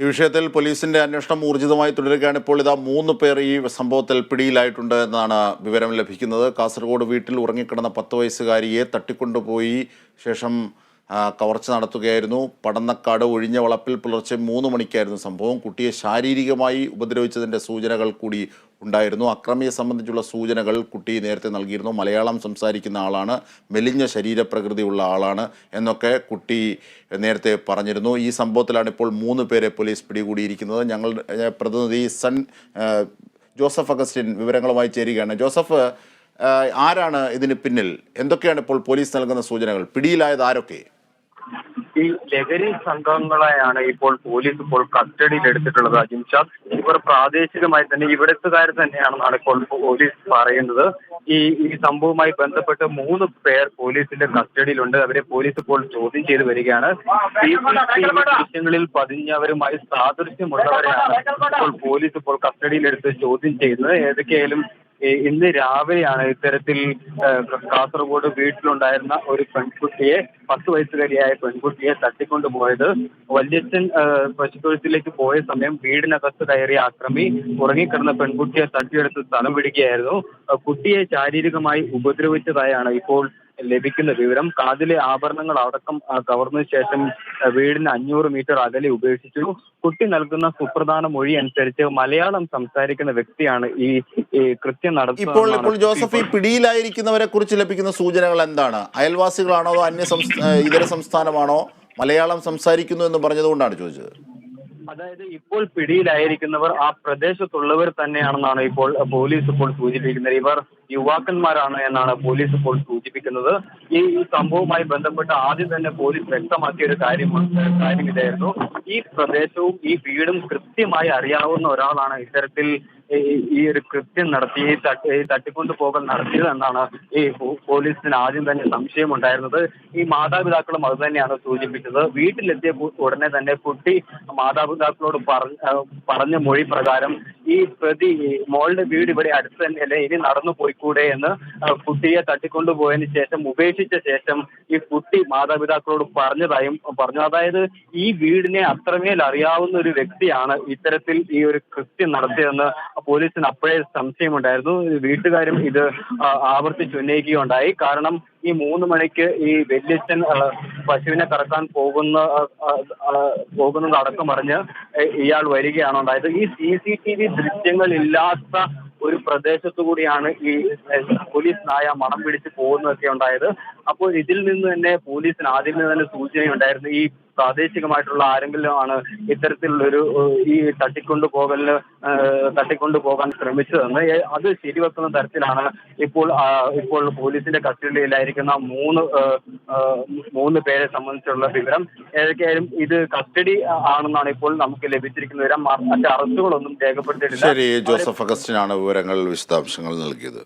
ഈ വിഷയത്തിൽ പോലീസിന്റെ അന്വേഷണം ഊർജിതമായി തുടരുകയാണ്. ഇപ്പോൾ ഇതാ മൂന്ന് പേർ ഈ സംഭവത്തിൽ പിടിയിലായിട്ടുണ്ട് എന്നാണ് വിവരം ലഭിക്കുന്നത്. കാസർഗോഡ് വീട്ടിൽ ഉറങ്ങിക്കിടന്ന പത്ത് വയസ്സുകാരിയെ തട്ടിക്കൊണ്ടുപോയി. ശേഷം കവർച്ച നടത്തുകയായിരുന്നു. പടന്നക്കാട് ഒഴിഞ്ഞ വളപ്പിൽ പുലർച്ചെ മൂന്ന് മണിക്കായിരുന്നു സംഭവം. കുട്ടിയെ ശാരീരികമായി ഉപദ്രവിച്ചതിന്റെ സൂചനകൾ കൂടി ഉണ്ടായിരുന്നു. അക്രമിയെ സംബന്ധിച്ചുള്ള സൂചനകൾ കുട്ടി നേരത്തെ നൽകിയിരുന്നു. മലയാളം സംസാരിക്കുന്ന ആളാണ്. മെലിഞ്ഞ ശരീരപ്രകൃതിയുള്ള ആളാണ് എന്നൊക്കെ കുട്ടി നേരത്തെ പറഞ്ഞിരുന്നു. ഈ സംഭവത്തിലാണ് ഇപ്പോൾ മൂന്ന് പേരെ പോലീസ് പിടികൂടിയിരിക്കുന്നത്. ഞങ്ങൾ പ്രതിനിധി സൺ ജോസഫ് അഗസ്റ്റിൻ വിവരങ്ങളുമായി ചേരുകയാണ്. ജോസഫ് ആരാണ് ഇതിന് പിന്നിൽ? എന്തൊക്കെയാണ് ഇപ്പോൾ പോലീസ് നൽകുന്ന സൂചനകൾ? പിടിയിലായത് ആരൊക്കെ? ഈ ലഹരി സംഘങ്ങളെയാണ് ഇപ്പോൾ പോലീസ് ഇപ്പോൾ കസ്റ്റഡിയിൽ എടുത്തിട്ടുള്ളത് അജിംഷാദ് ഇവർ പ്രാദേശികമായി തന്നെ ഇവിടത്തുകാർ തന്നെയാണെന്നാണ് ഇപ്പോൾ പോലീസ് പറയുന്നത്. ഈ ഈ സംഭവവുമായി ബന്ധപ്പെട്ട് മൂന്ന് പേർ പോലീസിന്റെ കസ്റ്റഡിയിലുണ്ട്. അവരെ പോലീസ് ഇപ്പോൾ ചോദ്യം ചെയ്തു വരികയാണ്. ദൃശ്യങ്ങളിൽ പതിഞ്ഞവരുമായി സാദൃശ്യമുള്ളവരെയാണ് ഇപ്പോൾ പോലീസ് ഇപ്പോൾ കസ്റ്റഡിയിലെടുത്ത് ചോദ്യം ചെയ്യുന്നത്. ഏതൊക്കെയായാലും ഇന്ന് രാവിലെയാണ് ഇത്തരത്തിൽ കാസർഗോഡ് വീട്ടിലുണ്ടായിരുന്ന ഒരു പെൺകുട്ടിയെ പത്ത് വയസ്സുകാരിയായ പെൺകുട്ടിയെ തട്ടിക്കൊണ്ടു പോയത് വല്യച്ഛൻ പശുത്തൊഴുത്തിലേക്ക് പോയ സമയം വീടിനകത്ത് കയറിയ അക്രമി ഉറങ്ങിക്കിടന്ന പെൺകുട്ടിയെ തട്ടിയെടുത്ത് സ്ഥലം പിടിക്കുകയായിരുന്നു കുട്ടിയെ ശാരീരികമായി ഉപദ്രവിച്ചതായാണ് ഇപ്പോൾ ലഭിക്കുന്ന വിവരം. കാതിലെ ആഭരണങ്ങൾ അടക്കം കവർന്ന ശേഷം വീടിന് അഞ്ഞൂറ് മീറ്റർ അകലെ ഉപേക്ഷിച്ചു. കുട്ടി നൽകുന്ന സുപ്രധാന മൊഴി അനുസരിച്ച് മലയാളം സംസാരിക്കുന്ന വ്യക്തിയാണ് ഈ കൃത്യം നടത്തുന്നത് ഇപ്പോൾ ഇപ്പോൾ ജോസഫ് ഈ പിടിയിലായിരിക്കുന്നവരെ കുറിച്ച് ലഭിക്കുന്ന സൂചനകൾ എന്താണ്? അയൽവാസികളാണോ അതോ അന്യ ഇതര സംസ്ഥാനമാണോ മലയാളം സംസാരിക്കുന്നു എന്ന് പറഞ്ഞതുകൊണ്ടാണ് ചോദിച്ചത്? അതായത് ഇപ്പോൾ പിടിയിലായിരിക്കുന്നവർ ആ പ്രദേശത്തുള്ളവർ തന്നെയാണെന്നാണ് ഇപ്പോൾ പോലീസ് ഇപ്പോൾ സൂചിപ്പിക്കുന്നത്. ഇവർ യുവാക്കന്മാരാണ് എന്നാണ് പോലീസ് ഇപ്പോൾ സൂചിപ്പിക്കുന്നത്. ഈ സംഭവവുമായി ബന്ധപ്പെട്ട് ആദ്യം തന്നെ പോലീസ് വ്യക്തമാക്കിയ ഒരു കാര്യം കാര്യം ഇതായിരുന്നു ഈ പ്രദേശവും ഈ വീടും കൃത്യമായി അറിയാവുന്ന ഒരാളാണ് ഇത്തരത്തിൽ ഈ- ഒരു കൃത്യം നടത്തി ഈ തട്ടി തട്ടിക്കൊണ്ടു പോകൽ ഈ പോലീസിന് ആദ്യം തന്നെ സംശയമുണ്ടായിരുന്നത്. ഈ മാതാപിതാക്കളും അത് തന്നെയാണ് സൂചിപ്പിച്ചത്. വീട്ടിലെത്തിയ ഉടനെ തന്നെ കുട്ടി മാതാപിതാക്കളോട് പറഞ്ഞ മൊഴി പ്രകാരം ഈ പ്രതി മോളുടെ വീട് ഇവിടെ അടുത്ത് തന്നെയല്ലേ? ഇനി നടന്നു പോയിക്കൂടെ എന്ന് കുട്ടിയെ തട്ടിക്കൊണ്ടുപോയതിനു ശേഷം ഉപേക്ഷിച്ച ശേഷം ഈ കുട്ടി മാതാപിതാക്കളോട് പറഞ്ഞതായും പറഞ്ഞു. അതായത് ഈ വീടിനെ അത്രമേൽ അറിയാവുന്ന ഒരു വ്യക്തിയാണ് ഇത്തരത്തിൽ ഈ ഒരു കൃത്യം നടത്തിയതെന്ന് പോലീസിന് അപ്പോഴേ സംശയമുണ്ടായിരുന്നു. വീട്ടുകാരും ഇത് ആ, ആവർത്തിച്ച് ഉന്നയിക്കുകയുണ്ടായി. കാരണം ഈ മൂന്ന് മണിക്ക് ഈ വല്യച്ഛൻ പശുവിനെ കറക്കാൻ പോകുന്ന പോകുന്നത് അടക്കം പറഞ്ഞ് ഇയാൾ വരികയാണ് ഉണ്ടായത്. ഈ സി സി ടി വി ദൃശ്യങ്ങൾ ഇല്ലാത്ത ഒരു പ്രദേശത്തു കൂടിയാണ് ഈ പോലീസ് നായ മണം പിടിച്ച് പോകുന്നതൊക്കെ ഉണ്ടായത്. അപ്പോൾ ഇതിൽ നിന്ന് തന്നെ പോലീസിന് ആദ്യം തന്നെ സൂചനയുണ്ടായിരുന്നു. ഈ പ്രാദേശികമായിട്ടുള്ള ആരെങ്കിലും ആണ് ഇത്തരത്തിലുള്ളൊരു ഈ തട്ടിക്കൊണ്ടു പോകലിന് തട്ടിക്കൊണ്ടു പോകാൻ ശ്രമിച്ചതെന്ന് അത് ശരിവെക്കുന്ന തരത്തിലാണ് ഇപ്പോൾ ഇപ്പോൾ പോലീസിന്റെ കസ്റ്റഡിയിലായിരിക്കുന്ന മൂന്ന് മൂന്ന് പേരെ സംബന്ധിച്ചുള്ള വിവരം. ഏതൊക്കെയായാലും ഇത് കസ്റ്റഡി ആണെന്നാണ് ഇപ്പോൾ നമുക്ക് ലഭിച്ചിരിക്കുന്ന വിവരം. മറ്റ് അറസ്റ്റുകളൊന്നും രേഖപ്പെടുത്തിയിട്ടില്ല. ശരി ജോസഫ് അഗസ്റ്റിനാണ് വിവരങ്ങൾ വിശദാംശങ്ങൾ നൽകിയത്.